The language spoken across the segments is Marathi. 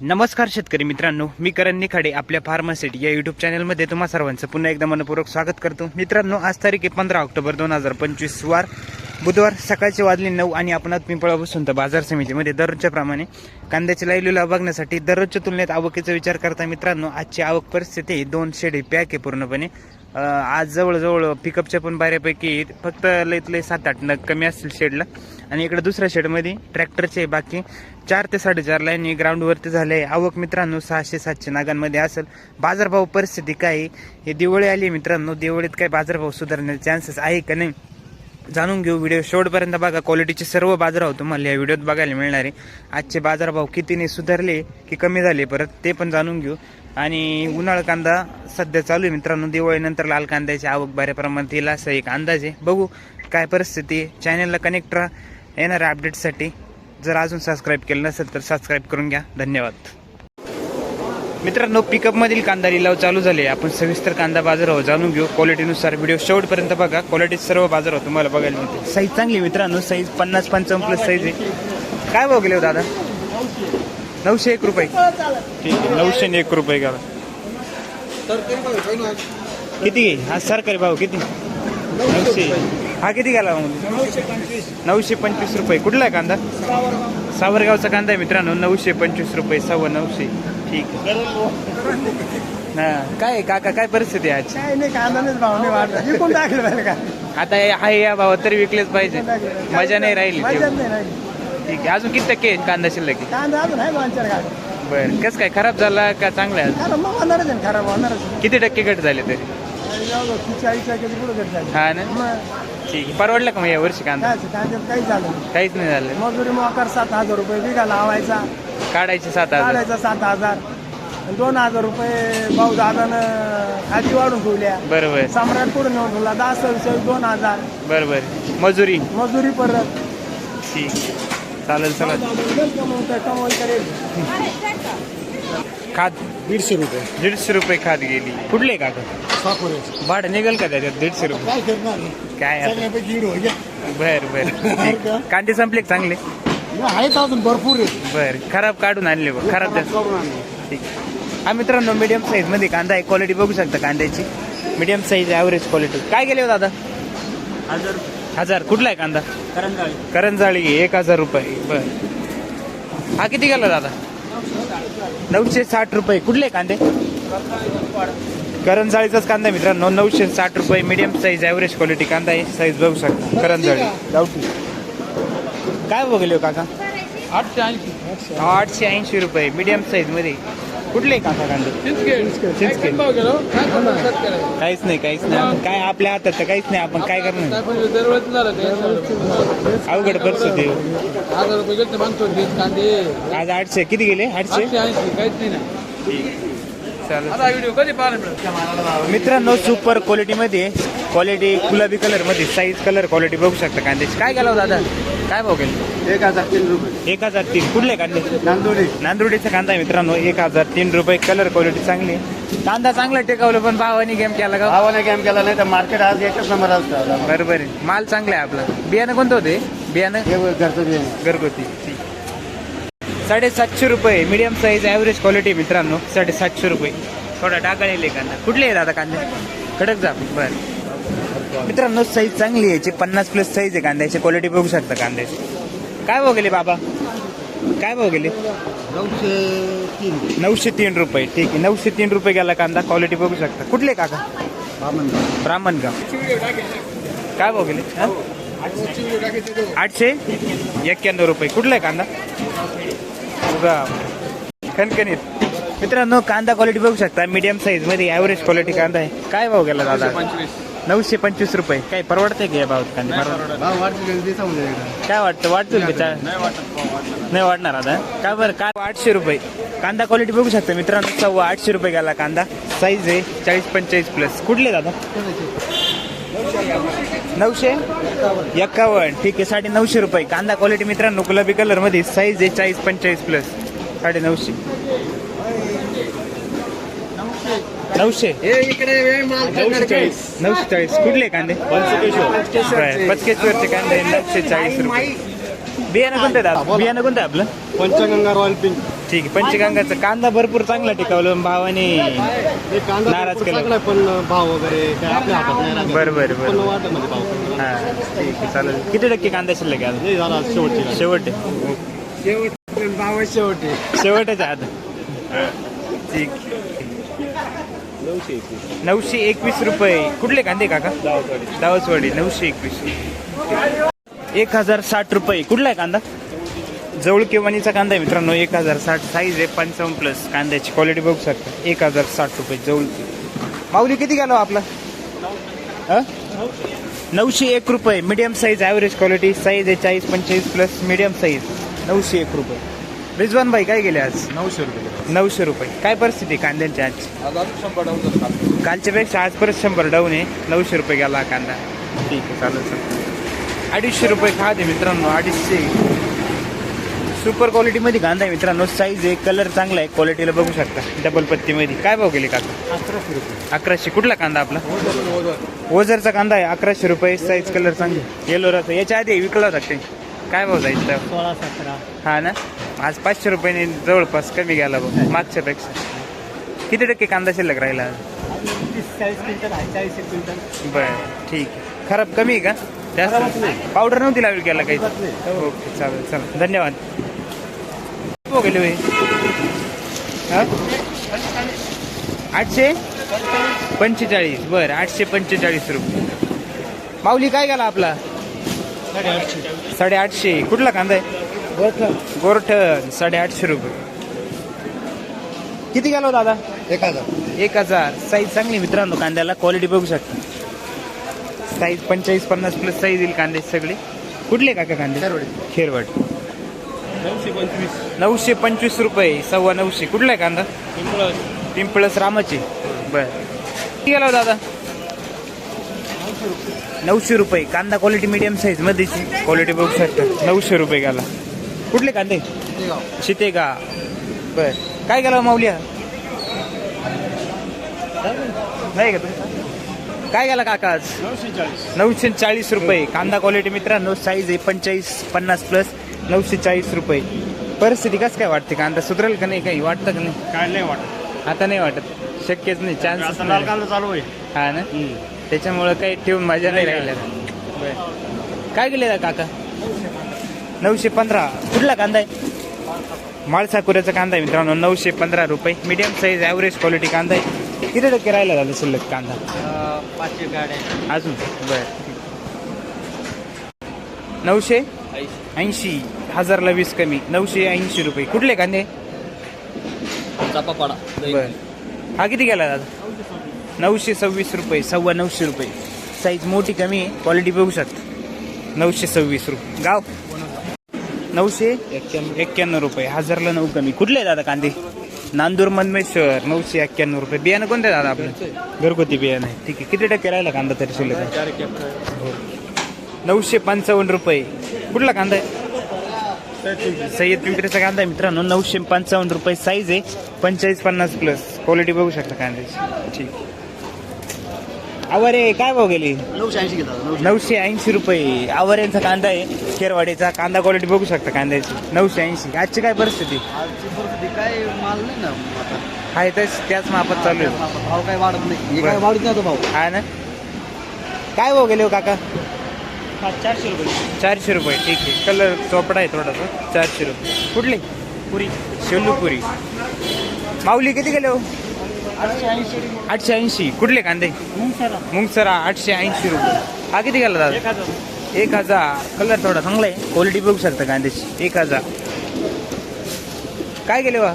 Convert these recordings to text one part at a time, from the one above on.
नमस्कार शेतकरी मित्रांनो मी करण निखाडे आपल्या फार्मासिटी या युट्यूब चॅनलमध्ये तुम्हा सर्वांचं पुन्हा एकदा मनपूर्वक स्वागत करतो. मित्रांनो आज तारीख आहे पंधरा ऑक्टोबर दोन हजार पंचवीस वार बुधवार सकाळचे वाजले नऊ आणि आपण पिंपळापासून बसून तर बाजार समितीमध्ये दररोजच्या प्रमाणे कांद्याची लाईलीला बघण्यासाठी दररोजच्या तुलनेत आवकीचा विचार करता मित्रांनो आजची आवक परिस्थिती दोन शेडे पॅक आहे पूर्णपणे. आज जवळजवळ पिकअपच्या पण बऱ्यापैकी आहेत. फक्त लईत लई सात आठ नग कमी असतील शेडला आणि इकडे दुसऱ्या शेडमध्ये ट्रॅक्टरचे बाकी. चार ते साडेचार लाईनी ग्राउंडवरती झाले आहे. आवक मित्रांनो सहाशे सातशे नागांमध्ये असेल. बाजारभाव परिस्थिती काय आहे? हे दिवाळी आली मित्रांनो. दिवाळीत काय बाजारभाव सुधारण्याचे चान्सेस आहे का नाही? जाणून घेऊ व्हिडिओ शेवटपर्यंत बघा. क्वालिटीचे सर्व बाजारभाव तुम्हाला या व्हिडिओत बघायला मिळणार आहे. आजचे बाजारभाव कितीने सुधारले की कमी झाले परत ते पण जाणून घेऊ. आणि उन्हाळा कांदा सध्या चालू आहे मित्रांनो. दिवाळीनंतर लाल कांद्याची आवक बऱ्या प्रमाणात येईल असं एक अंदाज आहे. बघू काय परिस्थिती आहे. चॅनलला कनेक्ट राहा. येणाऱ्या अपडेटसाठी जर अजून सबस्क्राईब केलं नसेल तर सबस्क्राईब करून घ्या. धन्यवाद. मित्रांनो पिकअपमधील कांदा लिलाव चालू झाले. आपण सविस्तर कांदा बाजारावर जाणून घेऊ. क्वालिटीनुसार व्हिडिओ शेवटपर्यंत बघा. क्वालिटी सर्व बाजारावर तुम्हाला बघायला मिळते साईज चांगली मित्रांनो. साईज पन्नास पंचावन्न प्लस साईज आहे. काय बघले हो दादा? नऊशे एक रुपये. ठीक आहे नऊशे एक रुपये घ्या. किती हा सरकारी भाव किती? नऊशे. हा किती गेला मग? नऊशे पंचवीस रुपये. कुठला आहे कांदा? सावरगावचा कांदा आहे मित्रांनो. नऊशे पंचवीस रुपये सव्वा नऊशे. ठीक आहे. हा काय आहे काका काय परिस्थिती आहे आज? काय नाही कांदानेच भाव नाही वाढला विकून टाकलं पाहिजे का? आता हे आहे या भावात तरी विकलेच पाहिजे. मजा नाही राहिली. ठीक आहे. अजून किती टक्के कांदा शिल्लक आहे? कांदा अजून आहे दोन चार गाडी बरं. कसं काय? खराब झाला का चांगला आहे? कारण मग होणारच आहे खराब होणारच आहे. किती टक्के घट झाले तरी? एवढं ती चाळीस टक्क्याची पुढे घट झाली. हा ना? मग ठीक आहे. परवडलं का मग या वर्षी कांदा? कांद्यात काही झालं नाही. काहीच नाही झालं. मजुरी मोकार सात हजार रुपये बिघा लावायचा. काढायचे सात हजार. काढायचा सात हजार. आणि दोन हजार रुपये भाऊ दादानं खाती वाढून ठेवल्या. बरोबर. सम्राट पुढे नेऊन ठेवला. दहा सव्वीस दोन हजार. बरोबर. मजुरी. मजुरी परत. ठीक आहे. चालेल चला. खाद. दीडशे रुपये. दीडशे रुपये खाद गेली. कुठले काका साखरेचे भाडं निघेल का त्याच्यात दीडशे रुपये? काय आता? बर बर. ठीक. कांदे संपले का चांगले आहेत अजून भरपूर आहेत. बर खराब काढून आणले बघ खराब द्या ठीक. हा मित्रांनो मीडियम साईजमध्ये कांदा आहे. क्वालिटी बघू शकता कांद्याची. मीडियम साईज ॲव्हरेज क्वालिटी काय गेले हो दादा? हजार हजार. कुठला आहे कांदा? करंजाळी. करंजाळी एक हजार रुपये. बर. हा किती गेला दादा? नऊशे साठ रुपये. कुठले कांदे? करंजाळीचाच कांदा मित्रांनो. नऊशे साठ रुपये. मीडियम साईज ॲव्हरेज क्वालिटी कांदा आहे. साईज बघू शकता. करंजाळी. गावठी. काय बघले हो काका? आठशे ऐंशी. आठशे ऐंशी रुपये. मीडियम साईजमध्ये. कुठले काका कांदे? काहीच नाही काहीच नाही. आपण काय आपल्या हातात तर काहीच नाही. आपण काय करणार? अवघड परिस्थिती आहे. कांदे आज आठशे. किती गेले? आठशे? आठशे काहीच नाही ना चालेल आता मित्रांनो सुपर क्वालिटी मध्ये क्वालिटी गुलाबी कलरमध्ये साईज कलर क्वालिटी बघू शकता कांद्याची. काय गेला हो दादा? काय भाव गेले? एक हजार तीन रुपये. एक हजार तीन. कुठले कांदे? नांदोडी. नांदुर्डीचा कांदा आहे मित्रांनो. एक हजार तीन रुपये. कलर क्वालिटी चांगली आहे. कांदा चांगला टेकवलं पण भावानी गेम केला का? भावाने कॅम्प केला नाही तर मार्केट आज एकच नंबर असतं बरोबर आहे. माल चांगला आहे आपला. बियाणं कोणतं होते? बियाणं? हे घरचं बियाणे. घरगुती. साडेसातशे रुपये. मीडियम साईज ॲव्हरेज क्वालिटी मित्रांनो. साडेसातशे रुपये. थोडा टाकाळलेले कांदा. कुठले आहेत आता कांदे? कडक जा बर. मित्रांनो साईज चांगली आहे. याची पन्नास प्लस साईज आहे कांद्याची. क्वालिटी बघू शकता कांद्याची. काय भाव गेले बाबा? काय भाव गेले? नऊशे तीन. नऊशे तीन रुपये. ठीक आहे. नऊशे तीन रुपये गेला कांदा. क्वालिटी बघू शकता. कुठले काका? ब्राह्मणगाव. काय भाव गेले? हा? आठशे? एक्क्याण्णव रुपये. कुठला आहे कांदा? उगा खणखणीत मित्रांनो कांदा क्वालिटी बघू शकता. मीडियम साईजमध्ये ॲव्हरेज क्वालिटी कांदा आहे. काय भाव गेला दादा? नऊशे पंचवीस रुपये. काय परवडते का या भावात कांदे? काय वाटतं? वाटतील का चा- नाही वाटणार आता? काय बरं? काय आठशे रुपये? कांदा क्वालिटी बघू शकता मित्रांनो. सव्वा आठशे रुपये गेला कांदा. साईज आहे चाळीस पंचेचाळीस प्लस कुठले दादा? नऊशे? एक्कावन्न. ठीक आहे साडे नऊशे रुपये. कांदा क्वालिटी मित्रांनो गुलाबी कलरमध्ये साईज आहे चाळीस पंचेचाळीस प्लस साडे नऊशे. नऊशे. नऊशे चाळीस नऊशे चाळीस कुठले कांदे? पचकेश्वरचे. कांदे नऊशे चाळीस रुपये. बियाणं कोणतं दादा? बियाणं कोणतं आपलं? Panchganga royal pink. ठीक आहे. पंचगंगाचा कांदा भरपूर चांगला टिकावला भावाने नाराज केला. पण भाव वगैरे. बरं, बरं, बरं. पण वाटत मध्ये भाव. हा ठीक आहे चालेल. किती टक्के कांदा शिल्लक आहे हे शेवटची. शेवट. शेवट भाव शेवटी शेवटच. आहे आता. ठीक नऊशे एकवीस रुपये. कुठले कांदे काका? दावसवाडी नऊशे एकवीस. एक हजार साठ रुपये. कुठला आहे कांदा? जवळ केवानीचा कांदा आहे मित्रांनो. एक हजार साठ साईज आहे पंचावन्न प्लस कांद्याची क्वालिटी बघू शकता. एक हजार साठ रुपये जवळ. माऊली किती गेलो हो आपला? नऊशे एक रुपये. Medium size average quality size आहे चाळीस पंचेचाळीस प्लस मिडियम साईज नऊशे एक रुपये. रिजवान भाई काय गेले आज? नऊशे रुपये नऊशे रुपये. काय परिस्थिती आहे कांद्यांची आज? शंभर डाऊन कालच्या पेक्षा आज परत शंभर डाऊन आहे. नऊशे रुपये गेला हा कांदा. ठीक आहे चालेल चालेल. अडीचशे रुपये खा दे मित्रांनो अडीचशे. सुपर क्वालिटीमध्ये कांदा आहे मित्रांनो. साईज आहे कलर चांगला आहे. क्वालिटीला बघू शकता. डबल पत्तीमध्ये काय भाव गेले काका? अकराशे रुपये. अकराशे. कुठला कांदा आपला? ओझरचा कांदा आहे. अकराशे रुपये. साईज कलर चांगले येलो राहतो याच्या आधी विकला होता ते काय भाव जायचं? सोळा सतरा. हा ना? आज पाचशे रुपयाने जवळपास कमी गेला बघ मागच्या पेक्षा किती टक्के कांदा शिल्लक राहिला? बर ठीक आहे. खराब कमी आहे का? जास्त. पावडर नव्हती लावली केला काही. ओके चालेल चालेल. धन्यवाद. हो गेले होय? हा? आठशे? पंचेचाळीस. बर आठशे पंचेचाळीस रुपये. माऊली काय गेला आपला? साडेआठशे. साडेआठशे. कुठला कांदा आहे? गोरठण. साडेआठशे रुपये. किती गेलो दादा? एक हजार. एक हजार. साईज चांगली मित्रांनो कांद्याला. क्वालिटी बघू शकता. साईज पंचेचाळीस पन्नास प्लस साईज येईल कांदे सगळे. कुठले काका कांदे? खेरवडी. नऊशे पंचवीस. नऊशे पंचवीस रुपये. सव्वा नऊशे. कुठला आहे कांदा? पिंपळस रामाचे. बर. किती गेला हो दादा? नऊशे रुपये. कांदा क्वालिटी मिडियम साईज मध्येची क्वालिटी बघू शकता नऊशे रुपये गेला. कुठले कांदे? शितेगा बर. काय गेला माऊलिया नाही का काय गेला काका आज? नऊशे चाळीस रुपये. कांदा क्वालिटी मित्रांनो साईज आहे पंचेचाळीस पन्नास प्लस नऊशे चाळीस रुपये. परिस्थिती कसं काय वाटते? कांदा सुधरेल का नाही? काही वाटतं का नाही? काय नाही वाटत. आता नाही वाटत. शक्यच नाही. चान्स चालू आहे. हा ना? त्याच्यामुळं काही ठेवून मजा नाही राहिल्या काय गेले काका? नऊशे पंधरा. कुठला कांदा आहे? माळसाकुऱ्याचा कांदा आहे मित्रांनो नऊशे पंधरा रुपये. मीडियम साईज ॲव्हरेज क्वालिटी कांदा आहे. किती टक्के राहिला झालं शिल्लक कांदा? पाचशे गाड्या अजून? बर. नऊशे? ऐंशी. हजारला वीस कमी. नऊशे ऐंशी रुपये. कुठले कांदे? चापापाडा. बर. हा किती गेला दादा? नऊशे सव्वीस रुपये सव्वा नऊशे रुपये. साईज मोठी कमी आहे क्वालिटी बघू शकता. नऊशे सव्वीस रुपये गाव? नऊशे एक्क्याण्णव रुपये. हजारला नऊ कमी. कुठले दादा कांदे? नांदूर मनमेश्वर नऊशे एक्क्याण्णव रुपये. बियाणं कोणते दादा आपलं? घरगुती बियाणं आहे. ठीक आहे. किती टक्के राहिला कांदा तरी शिल्लक? हो. नऊशे पंचावन्न रुपये. कुठला कांदा आहे? सय्यद पिंपरीचा कांदा आहे मित्रांनो. नऊशे पंचावन्न रुपये साईज आहे. पंचेचाळीस पन्नास प्लस क्वालिटी बघू शकता कांद्याची. ठीक. आवरे काय भाव गेली? नऊशे ऐंशी घेतात नऊशे. ऐंशी रुपये. आवऱ्यांचा कांदा आहे खेरवाडीचा. कांदा क्वालिटी बघू शकता कांद्याची. नऊशे ऐंशी. आजची काय परिस्थिती? आजची परिस्थिती काय माल नाही ना आता. आहे तस त्याच मापात चालू आहे. भाव काय वाढत नाही. हे बरं. काय वाढत नाही तो भाव. हा ना? काय भाव गेले हो काका? चारशे रुपये. चारशे रुपये. ठीक आहे. कलर चोपडा आहे थोडासा. चारशे रुपये. कुठले? पुरी. शेल्लूपुरी माऊली किती गेले हो? आठशे ऐंशी. कुठले कांदे? मुंगसरा. आठशे ऐंशी रुपये. हा किती गेला दादा? एक हजार. कलर थोडा चांगला आहे. क्वालिटी बघू शकता कांद्याची. एक हजार. काय गेले वा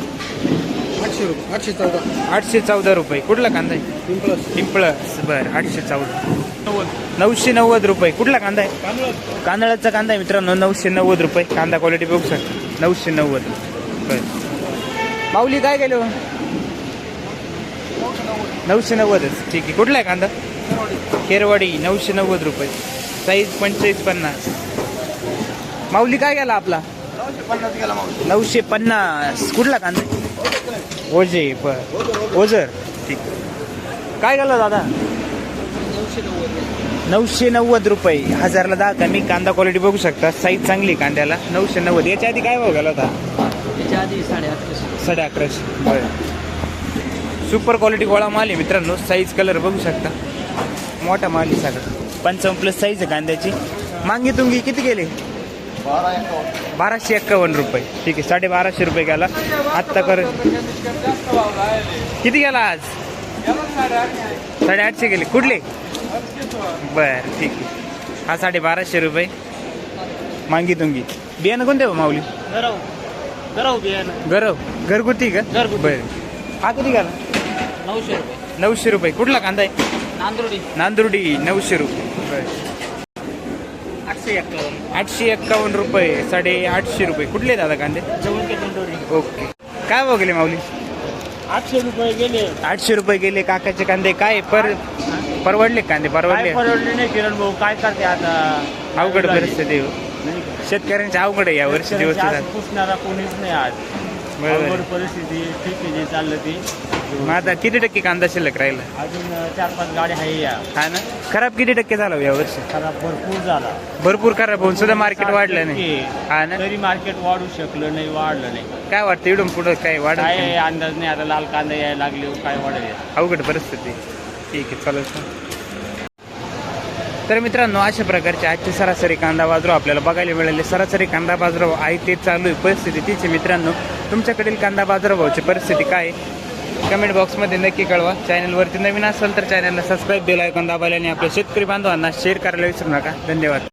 आठशे रुपये. आठशे चौदा. आठशे चौदा रुपये. कुठला कांदा आहे? पिंपळस. पिंपळस. बरं आठशे चौदा. नऊशे नव्वद रुपये. कुठला कांदा आहे? कांदळाचा कांदा आहे मित्रांनो. नऊशे नव्वद रुपये. कांदा क्वालिटी बघू शकता. नऊशे नव्वद. बरं. माऊली काय गेलो नऊशे नव्वदच ठीक आहे. कुठला आहे कांदा? केरवाडी नऊशे नव्वद रुपये. साईज पंचेचाळीस पन्नास. माऊली काय गेला आपला? नऊशे पन्नास. कुठला कांदा? ओझे. बर. ओझर. ठीक. काय गेला दादा? नऊशे नव्वद रुपये. हजारला दहा कमी. कांदा क्वालिटी बघू शकता. साईज चांगली कांद्याला. नऊशे नव्वद. याच्या आधी काय भाव गेला होता? त्याच्या आधी साडे अकराशे साडे अकराशे बरं. सुपर क्वालिटी गोळा माल आहे मित्रांनो. साईज कलर बघू शकता. मोठा माल आहे सगळं. पंचावन्न प्लस साईज आहे कांद्याची. मांगी तुंगी किती गेले? बाराशे एक्कावन्न रुपये. ठीक आहे साडे बाराशे रुपये गेला. आत्ता कर किती गेला आज? साडेआठशे गेले. कुठले? बर ठीक आहे. हा साडे बाराशे रुपये. मांगी तुंगी बियाणं कोणते हो माऊली? गरव. गरव बियाणं. गरव. घरगुती का. बर. हा किती गेला? नऊशे रुपये. नऊशे रुपये. कुठला कांदा आहे? नांदुर्डी. नांदुर्डी नऊशे रुपये. आठशे एक्कावन्न. आठशे एक्कावन्न रुपये साडे आठशे रुपये. कुठले दादा कांदे? ओके. काय भाव गेले माऊली? आठशे रुपये गेले. आठशे रुपये गेले काकाचे कांदे. काय पर परवडले कांदे? काय परवडले? परवडले नाही किरण भाऊ. काय करते आता? अवघड परिस्थिती हो. शेतकऱ्यांचे अवघड आहे या वर्षी दिवस आज पुसणारा कोणीच नाही आज. बरोबर अवघड परिस्थिती ठीक आहे जे चाललं ते. मग आता किती टक्के कांदा शिल्लक राहिला? अजून चार पाच गाड्या आहे या. हा ना? खराब किती टक्के झाला हो या वर्षी? खराब भरपूर झाला. भरपूर खराब होऊन सुद्धा मार्केट वाढलं नाही. हा ना? तरी मार्केट वाढू शकलं नाही वाढलं नाही. काय वाटतं इडून पुढं काय नाही? अंदाज नाही आता लाल कांदा यायला लागले काय वाढेल? अवघड परिस्थिती. ठीक आहे चालेल. तर मित्रांनो अशा प्रकारचे आजचे सरासरी कांदा बाजाराव आपल्याला बघायला मिळाले. सरासरी कांदा बाजाराव आहे ते चालू आहे. परिस्थिती तिची मित्रांनो. तुमच्याकडील कांदा बाजारभावची परिस्थिती काय आहे? कमेंट बॉक्समध्ये नक्की कळवा. चॅनलवरती नवीन असेल तर चॅनलला सबस्क्राईब बेल आयकॉन दाबायला आणि आपल्या शेतकरी बांधवांना शेअर करायला विसरू नका. धन्यवाद.